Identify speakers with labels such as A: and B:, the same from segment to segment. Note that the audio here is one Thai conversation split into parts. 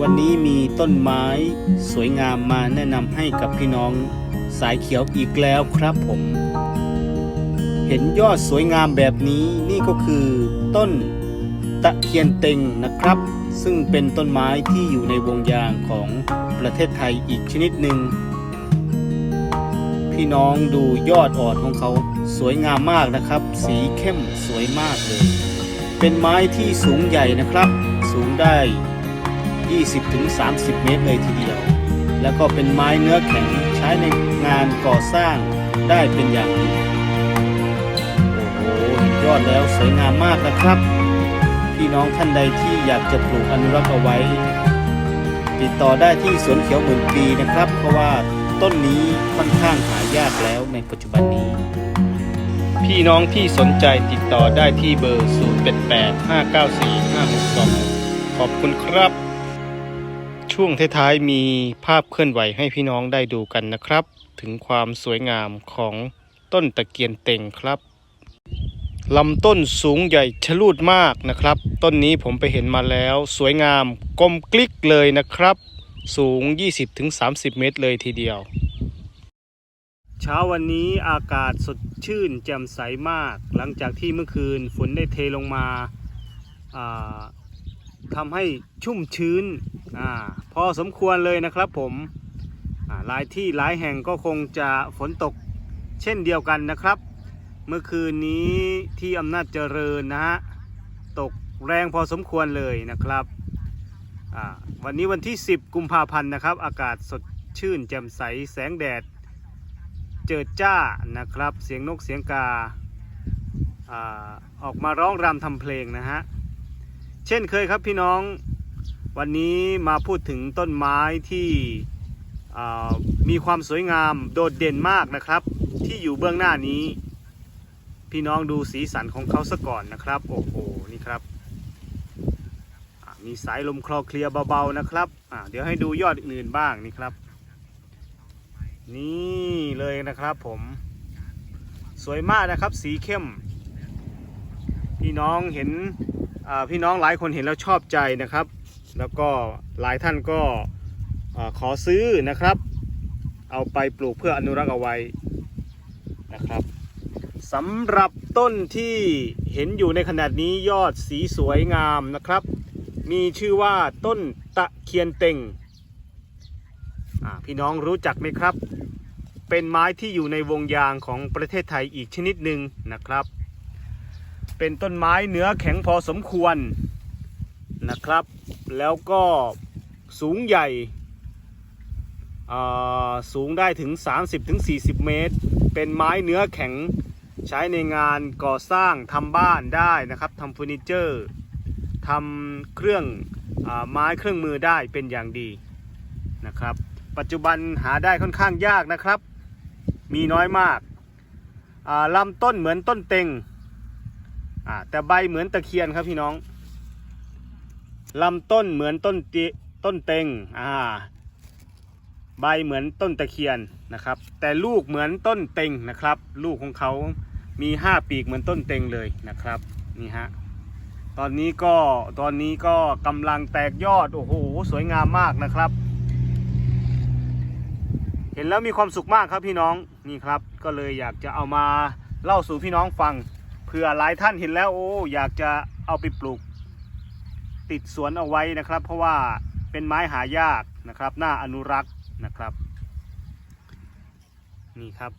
A: วันนี้มีต้นไม้สวยงามมาแนะนำให้กับพี่น้องสายเขียวอีกแล้วครับผม เห็นยอดสวยงามแบบนี้นี่ก็คือต้นตะเคียนเต็งนะครับ ซึ่งเป็นต้นไม้ที่อยู่ในวงยางของประเทศไทยอีกชนิดหนึ่งพี่น้องดูยอดอ่อนของเขาสวยงามมากนะครับ สีเข้มสวยมากเลย เป็นไม้ที่สูงใหญ่นะครับ สูงได้ 20-30 เมตรเลยทีเดียว แล้วก็เป็นไม้เนื้อแข็งใช้ในงานก่อสร้างได้เป็นอย่างดี โอ้โหเห็นยอดแล้วสวยงามมากนะครับ พี่น้องท่านใดที่อยากจะปลูกอนุรักษ์เอาไว้ ติดต่อได้ที่สวนเขียวหมื่นปีนะครับ เพราะว่าต้นนี้ค่อนข้างหายากแล้วในปัจจุบันนี้ พี่น้องที่สนใจติดต่อได้ที่เบอร์ 0885945626 ขอบคุณครับ ช่วงท้ายๆมีภาพเคลื่อนไหวให้พี่น้องได้ดูกันนะครับ ถึงความสวยงามของต้นตะเกียนเต็งครับลำต้นสูงใหญ่ชะลูดมากนะครับ ต้นนี้ผมไปเห็นมาแล้ว สวยงามกลมกลิกเลยนะครับ สูง 20-30 เมตรเลยทีเดียว เช้าวันนี้อากาศสดชื่นแจ่มใสมาก หลังจากที่เมื่อคืนฝนได้เทลงมาทำให้ชุ่มชื้น อาพอสมควรเลยนะครับผมหลายที่หลายแห่งก็คงจะฝนตกเช่นเดียวกันนะครับ เมื่อคืนนี้ที่อำนาจเจริญนะฮะตกแรงพอสมควรเลยนะครับวันนี้วันที่ 10 กุมภาพันธ์นะครับ อากาศสดชื่นแจ่มใสแสงแดด เจิดจ้านะครับ เสียงนกเสียงกาออกมาร้องรำทำเพลงนะฮะ เช่นเคยครับพี่น้อง วันนี้มาพูดถึงต้นไม้ที่มีความสวยงามโดดเด่นมากนะครับ ที่อยู่เบื้องหน้านี้ พี่น้องดูสีสันของเขาซะก่อนนะครับ โอ้โหนี่ครับมีสายลมคลอเคลียร์เบาๆนะครับเดี๋ยวให้ดูยอดอื่นๆบ้างนี่ครับ นี่เลยนะครับผม สวยมากนะครับสีเข้ม พี่น้องเห็นพี่น้องหลายคนเห็นแล้วชอบใจนะครับ แล้วก็หลายท่านก็ขอซื้อนะครับ เอาไปปลูกเพื่ออนุรักษ์เอาไว้นะครับสำหรับต้นที่เห็นอยู่ในขนาดนี้ยอดสีสวยงามนะครับ มีชื่อว่าต้นตะเคียนเต็งพี่น้องรู้จักไหมครับ เป็นไม้ที่อยู่ในวงยางของประเทศไทยอีกชนิดหนึ่งนะครับ เป็นต้นไม้เนื้อแข็งพอสมควรนะครับ แล้วก็สูงใหญ่อ่าสูงได้ถึง 30-40 เมตร เป็นไม้เนื้อแข็งใช้ในงานก่อสร้างทำบ้านได้นะครับทำเฟอร์นิเจอร์ทำเครื่องอไม้เครื่องมือได้เป็นอย่างดีนะครับ ปัจจุบันหาได้ค่อนข้างยากนะครับ มีน้อยมากอ่าลำต้นเหมือนต้นเต็งอ่าแต่ใบเหมือนตะเคียนครับพี่น้อง ลำต้นเหมือนต้นติต้นเต็งอ่าใบเหมือนต้นตะเคียนนะครับ แต่ลูกเหมือนต้นเต็งนะครับ ลูกของเขามีห้าปีกเหมือนต้นเต็งเลยนะครับนี่ฮะตอนนี้ก็ตอนนี้ก็กำลังแตกยอดโอ้โหสวยงามมากนะครับ เห็นแล้วมีความสุขมากครับพี่น้องนี่ครับ ก็เลยอยากจะเอามาเล่าสู่พี่น้องฟังเผื่อหลายท่านเห็นแล้วโอ้อยากจะเอาไปปลูก ติดสวนเอาไว้นะครับ เพราะว่าเป็นไม้หายากนะครับน่าอนุรักษ์นะครับ นี่ครับ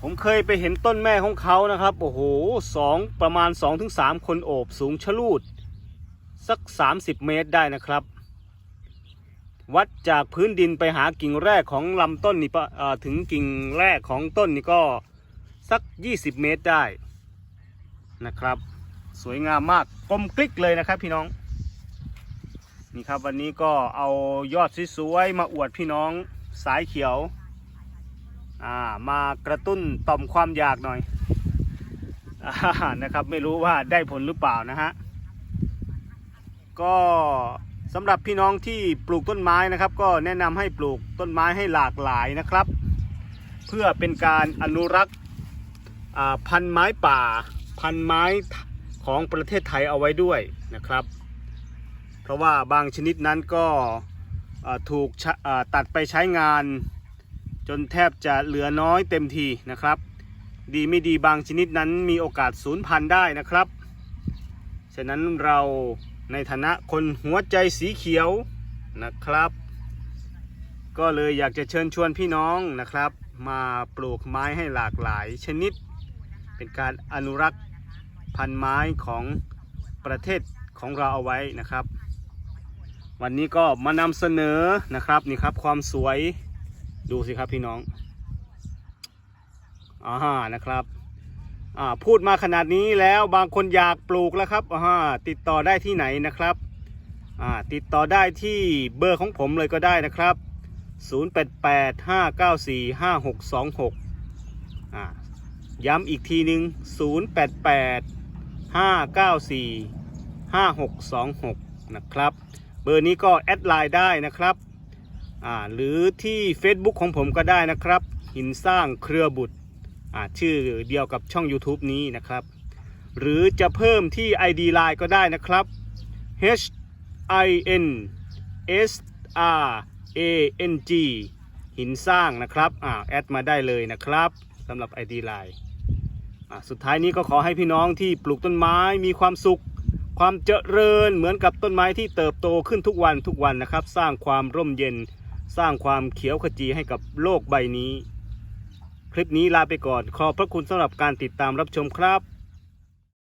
A: ผมเคยไปเห็นต้นแม่ของเขานะครับ โอ้โหสองประมาณ 2-3ถึงคนโอบสูงชะลูด สัก 30 เมตรได้นะครับ วัดจากพื้นดินไปหากิ่งแรกของลำต้นนี่ปะเอ่อถึงกิ่งแรกของต้นนี่ก็สัก 20 เมตรได้นะครับ สวยงามมากกลมกลิกเลยนะครับพี่น้องนี่ครับวันนี้ก็เอายอดสวยๆมาอวดพี่น้องสายเขียวอ่ามากระตุ้นต่อมความอยากหน่อยอนะครับไม่รู้ว่าได้ผลหรือเปล่านะฮะก็สำหรับพี่น้องที่ปลูกต้นไม้นะครับ ก็แนะนำให้ปลูกต้นไม้ให้หลากหลายนะครับ เพื่อเป็นการอนุรักษ์พันไม้ป่า พันไม้ ของประเทศไทยเอาไว้ด้วยนะครับ เพราะว่าบางชนิดนั้นก็ถูกตัดไปใช้งาน จนแทบจะเหลือน้อยเต็มทีนะครับ ดีไม่ดีบางชนิดนั้นมีโอกาสสูญพันธุ์ได้นะครับ ฉะนั้นเราในฐานะคนหัวใจสีเขียวนะครับ ก็เลยอยากจะเชิญชวนพี่น้องนะครับ มาปลูกไม้ให้หลากหลายชนิด เป็นการอนุรักษ์ พันไม้ของประเทศของเราเอาไว้นะครับ วันนี้ก็มานำเสนอนะครับนี่ครับความสวยดูสิครับพี่น้องอ่านะครับอ่าพูดมาขนาดนี้แล้วบางคนอยากปลูกแล้วครับอ่าติดต่อได้ที่ไหนนะครับอ่าติดต่อได้ที่เบอร์ของผมเลยก็ได้นะครับ 0885945626อ่าย้ำอีกทีหนึ่ง 594 5626 นะครับ เบอร์นี้ก็แอดไลน์ได้นะครับ หรือที่ Facebook ของผมก็ได้นะครับ หินสร้างเครือบุตร ชื่อเดียวกับช่อง YouTube นี้นะครับ หรือจะเพิ่มที่ ID Line ก็ได้นะครับ H I N S R A N G หินสร้างนะครับ อ่า แอดมาได้เลยนะครับสำหรับ ID Line สุดท้ายนี้ก็ขอให้พี่น้องที่ปลูกต้นไม้มีความสุข ความเจริญเหมือนกับต้นไม้ที่เติบโตขึ้นทุกวันทุกวันนะครับ สร้างความร่มเย็น สร้างความเขียวขจีให้กับโลกใบนี้ คลิปนี้ลาไปก่อน ขอบพระคุณสำหรับการติดตามรับชมครับ